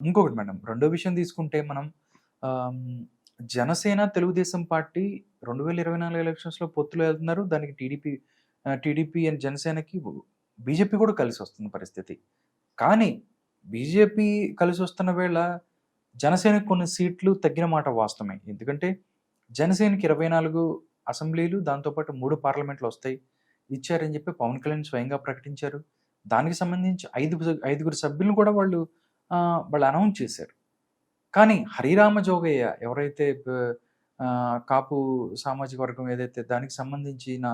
ఇంకొకటి మేడం రెండో విషయం తీసుకుంటే మనం జనసేన తెలుగుదేశం పార్టీ రెండు వేల ఇరవై నాలుగు ఎలక్షన్స్లో పొత్తులు వెళ్తున్నారు. దానికి టీడీపీ టీడీపీ అండ్ జనసేనకి బీజేపీ కూడా కలిసి వస్తున్న పరిస్థితి. కానీ బీజేపీ కలిసి వస్తున్న వేళ జనసేనకు కొన్ని సీట్లు తగ్గిన మాట వాస్తవమే. ఎందుకంటే జనసేనకి ఇరవై నాలుగు అసెంబ్లీలు దాంతోపాటు మూడు పార్లమెంట్లు వస్తాయి. ఇచ్చారని చెప్పి పవన్ కళ్యాణ్ స్వయంగా ప్రకటించారు. దానికి సంబంధించి ఐదు ఐదుగురు సభ్యులను కూడా వాళ్ళు వాళ్ళు అనౌన్స్ చేశారు. కానీ హరిరామ జోగయ్య ఎవరైతే కాపు సామాజిక వర్గం ఏదైతే దానికి సంబంధించిన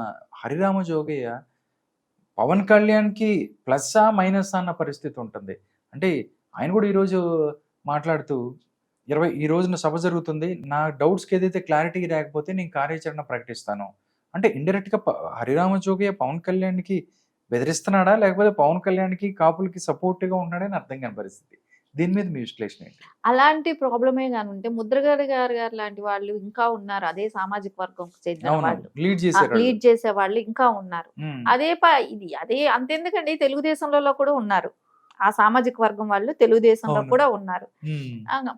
హరిరామ జోగయ్య పవన్ కళ్యాణ్కి ప్లస్సా మైనస్ అన్న పరిస్థితి ఉంటుంది. అంటే ఆయన కూడా ఈరోజు మాట్లాడుతూ ఇరవై ఈ రోజున సభ జరుగుతుంది. నా డౌట్స్కి ఏదైతే క్లారిటీ లేకపోతే నేను కార్యాచరణ ప్రకటిస్తాను. అంటే ఇండైరెక్ట్గా హరిరామ జోగయ్య పవన్ కళ్యాణ్కి బెదిరిస్తున్నాడా? లేకపోతే పవన్ కళ్యాణ్కి కాపులకి సపోర్ట్గా ఉన్నాడని అర్థం కాని పరిస్థితి. దీని మీద మీ విశ్లేషణ ఏంటి? అలాంటి ప్రాబ్లమే గాని ఉంటే ముద్రగడ గారు గారు లాంటి వాళ్ళు ఇంకా ఉన్నారు. అదే సామాజిక వర్గం చెందిన వాళ్ళు. లీడ్ చేసే వాళ్ళు ఇంకా ఉన్నారు. అదే ఇది అదే అంతెందుకండి తెలుగుదేశంలో కూడా ఉన్నారు. ఆ సామాజిక వర్గం వాళ్ళు తెలుగుదేశంలో. కూడా ఉన్నారు.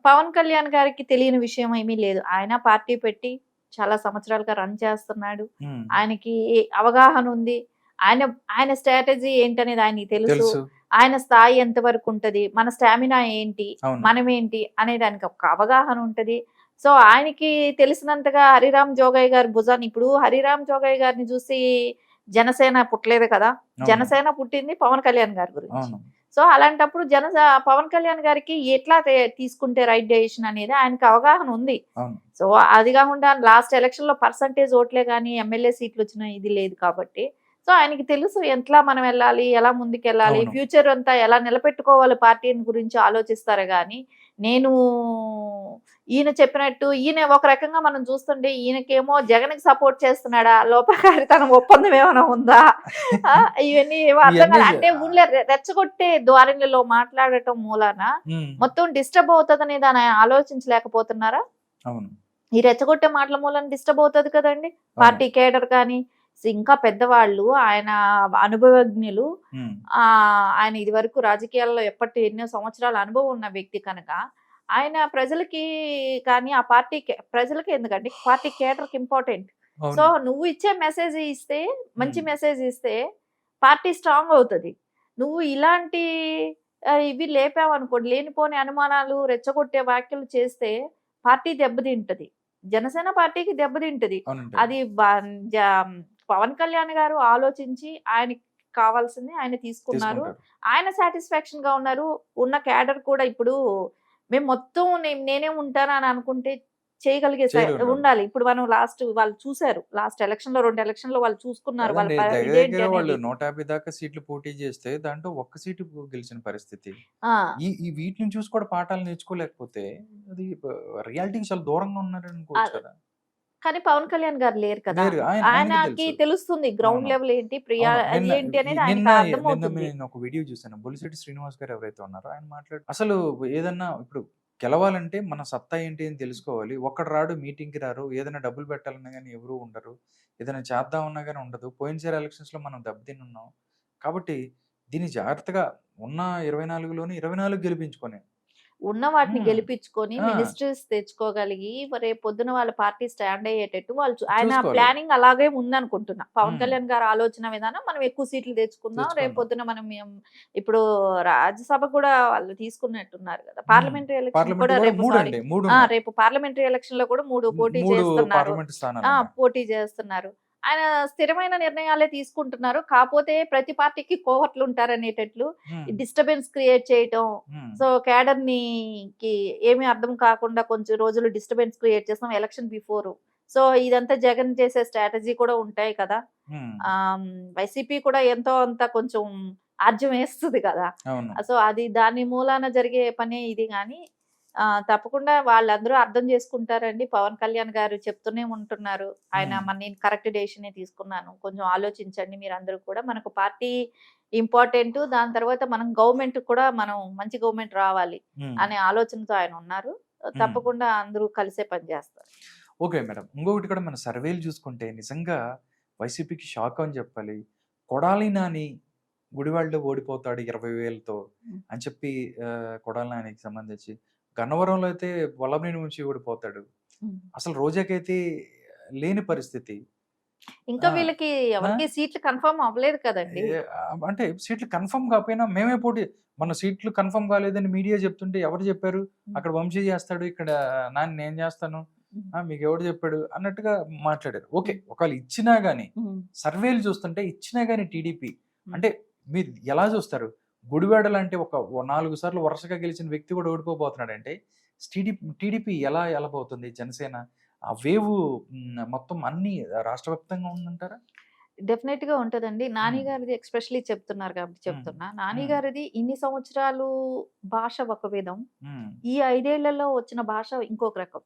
పవన్ కళ్యాణ్ గారికి తెలియని విషయం ఏమీ లేదు. ఆయన పార్టీ పెట్టి చాలా సంవత్సరాలుగా రన్ చేస్తున్నాడు. ఆయనకి అవగాహన ఉంది. ఆయన ఆయన స్ట్రాటజీ ఏంటనేది ఆయనకి తెలుసు. ఆయన స్థాయి ఎంత వరకు ఉంటది? మన స్టామినా ఏంటి? మనం ఏంటి? అనే దానికి ఒక అవగాహన ఉంటది. సో ఆయనకి తెలిసినంతగా హరిరామ్ జోగయ్య గారి భుజాన్ని ఇప్పుడు హరిరామ్ జోగయ్య గారిని చూసి జనసేన పుట్టలేదు కదా? జనసేన పుట్టింది పవన్ కళ్యాణ్ గారి గురించి. సో అలాంటప్పుడు జన పవన్ కళ్యాణ్ గారికి ఎట్లా తీసుకుంటే రైట్ డెసిషన్ అనేది ఆయనకి అవగాహన ఉంది. సో అది కాకుండా లాస్ట్ ఎలక్షన్లో పర్సంటేజ్ ఓట్లే కానీ ఎమ్మెల్యే సీట్లు వచ్చిన ఇది లేదు కాబట్టి సో ఆయనకి తెలుసు ఎట్లా మనం వెళ్ళాలి ఎలా ముందుకు వెళ్ళాలి అవును. ఫ్యూచర్ అంతా ఎలా నిలబెట్టుకోవాలి పార్టీని గురించి ఆలోచిస్తారు కానీ నేను ఈయన చెప్పినట్టు ఈయన ఒక రకంగా మనం చూస్తుంటే ఈయనకేమో జగన్కి సపోర్ట్ చేస్తున్నాడా లోపకారితనం ఒప్పందం ఏమైనా ఉందా? ఇవన్నీ అర్థం కాదు అంటే ఊళ్ళో రెచ్చగొట్టే ధోరణిలో మాట్లాడటం మూలాన మొత్తం డిస్టర్బ్ అవుతుందని దాన్ని ఆలోచించలేకపోతున్నారా? అవును. ఈ రెచ్చగొట్టే మాటల మూలం డిస్టర్బ్ అవుతుంది కదండి. పార్టీ కేడర్ కానీ ఇంకా పెద్దవాళ్ళు ఆయన అనుభవజ్ఞులు ఆ ఆయన ఇది వరకు రాజకీయాల్లో ఎప్పటి ఎన్నో సంవత్సరాల అనుభవం ఉన్న వ్యక్తి కనుక ఆయన ప్రజలకి కానీ ఆ పార్టీ ప్రజలకి ఎందుకంటే పార్టీ కేటర్కి ఇంపార్టెంట్. సో నువ్వు ఇచ్చే మెసేజ్ ఇస్తే మంచి. మెసేజ్ ఇస్తే పార్టీ స్ట్రాంగ్ అవుతుంది. నువ్వు ఇలాంటి ఇవి లేపావనుకోండి లేనిపోని అనుమానాలు రెచ్చగొట్టే వ్యాఖ్యలు చేస్తే పార్టీ దెబ్బతింటది. జనసేన పార్టీకి దెబ్బతింటది. అది పవన్ కళ్యాణ్ గారు ఆలోచించి ఆయనకి కావాల్సింది ఆయన తీసుకున్నారు. ఆయన సాటిస్ఫాక్షన్గా ఉన్నారు. ఉన్న క్యాడర్ కూడా ఇప్పుడు మేము మొత్తం నేనే ఉంటాను అని అనుకుంటే చేయగలిగే. ఉండాలి. ఇప్పుడు మనం లాస్ట్ వాళ్ళు చూసారు లాస్ట్ ఎలక్షన్లో రెండు ఎలక్షన్లో వాళ్ళు చూసుకున్నారు. వాళ్ళ. నూట యాభై దాకా సీట్లు పోటీ చేస్తే దాంట్లో ఒక్క సీటు గెలిచిన పరిస్థితి. ఈ వీటిని చూసి కూడా పాఠాలు నేర్చుకోలేకపోతే అది రియాలిటీకి చాలా దూరంగా ఉన్నారు అనుకోవచ్చు ఆ, కదా. కానీ పవన్ కళ్యాణ్ గారు లేరు కదా. ఆయనకి ఆయనకి తెలుసు. తెలుస్తుంది గ్రౌండ్. లెవెల్ ఏంటి ప్రియా ఏంటి అనేది నేను ఒక వీడియో చూసాను బొలిశెట్టి శ్రీనివాస్ గారు ఎవరైతే ఉన్నారో ఆయన మాట్లాడు అసలు ఏదన్నా ఇప్పుడు గెలవాలంటే మన సత్తా ఏంటి అని తెలుసుకోవాలి. ఒక్కడు రాడు మీటింగ్కి రారు ఏదైనా డబ్బులు పెట్టాలన్నా కానీ ఎవరు ఉండరు. ఏదైనా చేద్దామన్నా కానీ ఉండదు. పోయినసారి ఎలక్షన్స్లో మనం దెబ్బతిని ఉన్నాం కాబట్టి దీన్ని జాగ్రత్తగా ఉన్న ఇరవై నాలుగులోని ఇరవై నాలుగు గెలిపించుకొని ఉన్న వాటిని. గెలిపించుకొని. మినిస్టర్స్ తెచ్చుకోగలిగి రేపు పొద్దున వాళ్ళ పార్టీ స్టాండ్ అయ్యేటట్టు వాళ్ళు ఆయన. ప్లానింగ్ అలాగే ఉందనుకుంటున్నా పవన్. కళ్యాణ్ గారు ఆలోచన విధానం మనం ఎక్కువ సీట్లు తెచ్చుకుందాం రేపు. పొద్దున మనం ఇప్పుడు రాజ్యసభ కూడా వాళ్ళు తీసుకున్నట్టున్నారు కదా పార్లమెంటరీ ఎలక్షన్ కూడా రేపు. రేపు పార్లమెంటరీ ఎలక్షన్లో కూడా మూడు పోటీ చేస్తున్నారు. పోటీ చేస్తున్నారు ఆయన స్థిరమైన నిర్ణయాలే తీసుకుంటున్నారు కాకపోతే ప్రతి పార్టీకి కోవట్లు ఉంటారనేటట్లు మ్మ్. డిస్టర్బెన్స్ క్రియేట్ చేయటం. సో క్యాడర్ని కి ఏమీ అర్థం కాకుండా కొంచెం రోజులు డిస్టర్బెన్స్ క్రియేట్ చేస్తాం ఎలక్షన్ బిఫోర్ సో ఇదంతా జగన్ చేసే స్ట్రాటజీ కూడా ఉంటాయి కదా. వైసీపీ కూడా ఎంతో అంత కొంచెం ఆర్జం వేస్తుంది కదా సో అది దాని మూలాన జరిగే పనే ఇది కానీ తప్పకుండా వాళ్ళందరూ అర్థం చేసుకుంటారండి. పవన్ కళ్యాణ్ గారు చెప్తూనే ఉంటున్నారు. ఆయన. మన నేను కరెక్ట్ డెసిషనే తీసుకున్నాను. కొంచెం ఆలోచించండి మీరు అందరూ కూడా. మనకు పార్టీ ఇంపార్టెంట్. దాని తర్వాత మనం గవర్నమెంట్ కూడా మనం మంచి గవర్నమెంట్ రావాలి. అనే ఆలోచనతో ఆయన ఉన్నారు. తప్పకుండా అందరూ కలిసే పనిచేస్తారు ఓకే మేడం. ఇంకొకటి కూడా మన సర్వేలు చూసుకుంటే నిజంగా వైసీపీకి షాక్ అని చెప్పాలి. కొడాలి నాని గుడివాడలో ఓడిపోతాడు ఇరవై వేలతో. అని చెప్పి కొడాలి నానికి సంబంధించి గన్నవరంలో అయితే వల్లభనేని నుంచి ఓడిపోతాడు. అసలు రోజాకైతే లేని పరిస్థితి. ఇంకా. వీళ్ళకి ఎవరికి సీట్లు కన్ఫర్మ్ అవ్వలేదు కదండి. అంటే సీట్లు కన్ఫర్మ్ కాకపోయినా మేమే పోటీ మన సీట్లు కన్ఫర్మ్ కాలేదని మీడియా చెప్తుంటే ఎవరు చెప్పారు? అక్కడ వంశీ చేస్తాడు ఇక్కడ నాన్న నేను చేస్తాను. మీకు ఎవడు చెప్పాడు? అన్నట్టుగా మాట్లాడారు. ఓకే ఒకవేళ ఇచ్చినా గానీ. సర్వేలు చూస్తుంటే ఇచ్చినా గానీ టీడీపీ. అంటే మీరు ఎలా చూస్తారు? గుడివాడ లాంటి ఒక నాలుగు సార్లు వరుసగా గెలిచిన వ్యక్తి కూడా ఓడిపోబోతున్నాడు అంటే టీడీపీ టీడీపీ ఎలా ఎలబోతుంది జనసేన? ఆ వేవ్ మొత్తం అన్ని రాష్ట్ర వ్యాప్తంగా ఉందంటారా? డెఫినెట్గా ఉంటదండి. నాని. గారిది ఎక్స్పెషల్లీ చెప్తున్నారు కాబట్టి. చెప్తున్నా. నాని. గారిది ఇన్ని సంవత్సరాలు భాష ఒక విధం ఈ ఐదేళ్ళలో వచ్చిన భాష ఇంకొక రకం.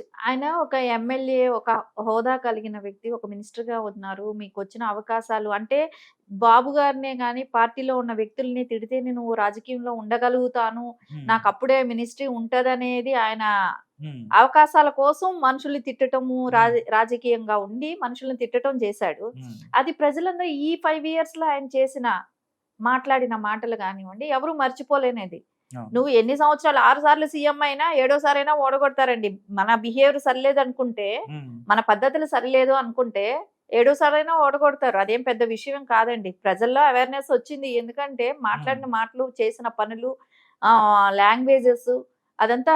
ఆయన ఒక ఎమ్మెల్యే ఒక హోదా కలిగిన వ్యక్తి ఒక మినిస్టర్గా ఉన్నారు. మీకు వచ్చిన అవకాశాలు అంటే బాబు గారినే గాని పార్టీలో ఉన్న వ్యక్తుల్ని తిడితే నేను రాజకీయంలో ఉండగలుగుతాను. నాకు అప్పుడే మినిస్ట్రీ ఉంటదనేది ఆయన అవకాశాల కోసం మనుషుల్ని తిట్టటము రాజ- రాజకీయంగా ఉండి మనుషుల్ని తిట్టటం చేశాడు. అది ప్రజలందరూ ఈ ఫైవ్ ఇయర్స్లో ఆయన చేసిన మాట్లాడిన మాటలు కానివ్వండి ఎవరు మర్చిపోలేనిది. నువ్వు ఎన్ని సంవత్సరాలు ఆరు సార్లు సీఎం అయినా ఏడోసారి అయినా ఓడగొడతారండి. మన బిహేవియర్ సరిలేదు అనుకుంటే మన పద్ధతులు సరిలేదు అనుకుంటే ఏడోసారి అయినా ఓడగొడతారు. అదేం పెద్ద విషయం కాదండి. ప్రజల్లో అవేర్నెస్ వచ్చింది. ఎందుకంటే మాట్లాడిన మాటలు చేసిన పనులు లాంగ్వేజెస్ అదంతా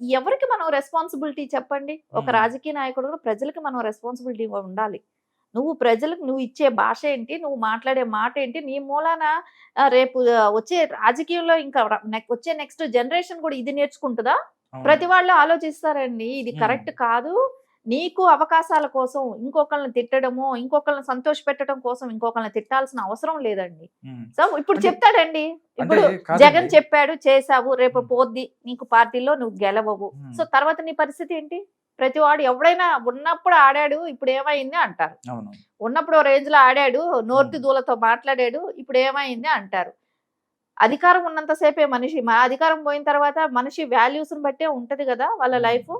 ఎవరికి మనం రెస్పాన్సిబిలిటీ చెప్పండి? ఒక. రాజకీయ నాయకుడు కూడా ప్రజలకు మనం రెస్పాన్సిబిలిటీ ఉండాలి. నువ్వు ప్రజలకు నువ్వు ఇచ్చే భాష ఏంటి నువ్వు మాట్లాడే మాట ఏంటి నీ మూలాన రేపు వచ్చే రాజకీయంలో ఇంకా వచ్చే నెక్స్ట్ జనరేషన్ కూడా ఇది నేర్చుకుంటుందా. ప్రతి వాళ్ళు ఆలోచిస్తారండి ఇది. కరెక్ట్ కాదు నీకు అవకాశాల కోసం ఇంకొకళ్ళని తిట్టడము ఇంకొకళ్ళని సంతోష పెట్టడం కోసం ఇంకొకళ్ళని తిట్టాల్సిన అవసరం లేదండి. సో ఇప్పుడు చెప్తాడండి ఇప్పుడు. జగన్ చెప్పాడు చేసావు రేపు. పోద్ది నీకు పార్టీలో నువ్వు గెలవవు. సో తర్వాత నీ పరిస్థితి ఏంటి ప్రతి వాడు ఎవడైనా ఉన్నప్పుడు ఆడాడు ఇప్పుడు ఏమైంది అంటారు ఉన్నప్పుడు ఓ రేంజ్లో ఆడాడు నోర్తి. దూలతో మాట్లాడాడు ఇప్పుడు ఏమైంది అంటారు అధికారం ఉన్నంతసేపే మనిషి మా అధికారం పోయిన తర్వాత మనిషి వాల్యూస్ బట్టే ఉంటది కదా వాళ్ళ. లైఫ్